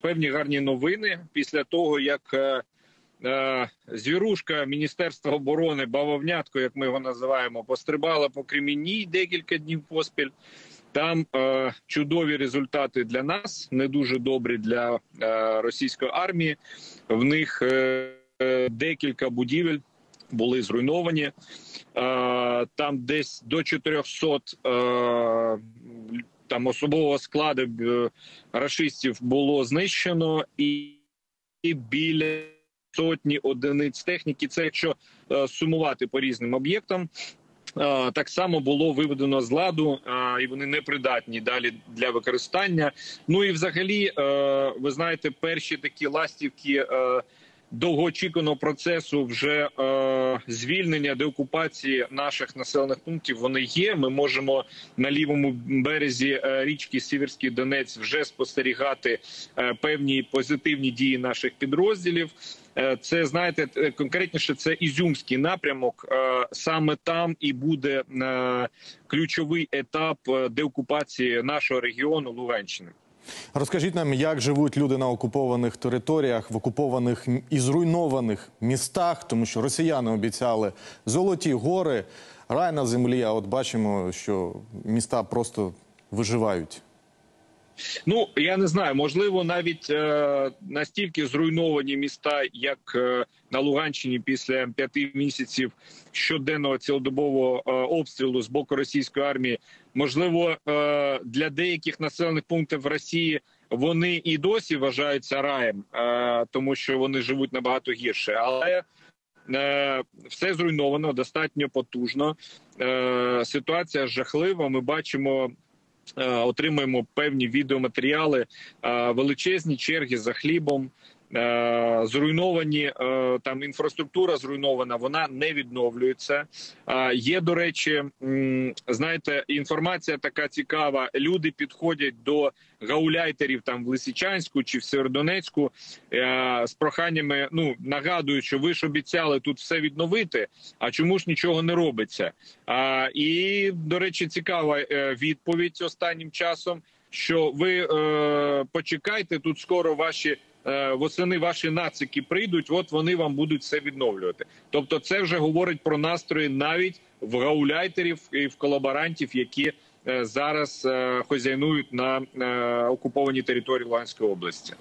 певні гарні новини після того, як е, е, звірушка Міністерства оборони Бавовнятко, як ми його називаємо, пострибала по Кремінній декілька днів поспіль. Там е, чудові результати для нас, не дуже добрі для е, російської армії. В них е, е, декілька будівель були зруйновані. Е, там десь до 400 е, там особового складу е, рашистів було знищено, і, біля сотні одиниць техніки. Це якщо е, сумувати по різним об'єктам. Е, Так само було виведено з ладу, і вони непридатні далі для використання. Ну і взагалі, ви знаєте, перші такі ластівки довгоочікуваного процесу вже е, звільнення деокупації наших населених пунктів. Вони є. Ми можемо на лівому березі е, річки Сіверський Донець вже спостерігати е, певні позитивні дії наших підрозділів. Е, Це знаєте, е, конкретніше це ізюмський напрямок. Саме там і буде ключовий етап деокупації нашого регіону Луганщини. Розкажіть нам, як живуть люди на окупованих територіях, в окупованих і зруйнованих містах, тому що росіяни обіцяли золоті гори, рай на землі. А от бачимо, що міста просто виживають. Ну я не знаю, можливо, навіть е, настільки зруйновані міста, як е, на Луганщині після п'яти місяців щоденного цілодобового е, обстрілу з боку російської армії. Можливо, е, для деяких населених пунктів Росії вони і досі вважаються раєм, е, тому що вони живуть набагато гірше, але е, все зруйновано достатньо потужно. Е, ситуація жахлива. Ми бачимо. Е, отримуємо певні відеоматеріали, е, величезні черги за хлібом. Е, Зруйновані е, там інфраструктура зруйнована, вона не відновлюється. Е, Є до речі, знаєте, інформація така цікава. Люди підходять до гауляйтерів там в Лисичанську чи в Северодонецьку е, з проханнями. Ну нагадують, що ви ж обіцяли тут все відновити. А чому ж нічого не робиться? І до речі, цікава відповідь останнім часом. Що ви е, почекайте тут скоро ваші восени, ваші нацики прийдуть. От вони вам будуть все відновлювати. Тобто, це вже говорить про настрої навіть в гауляйтерів і в колаборантів, які е, зараз е, хозяйнують на е, окупованій території Луганської області.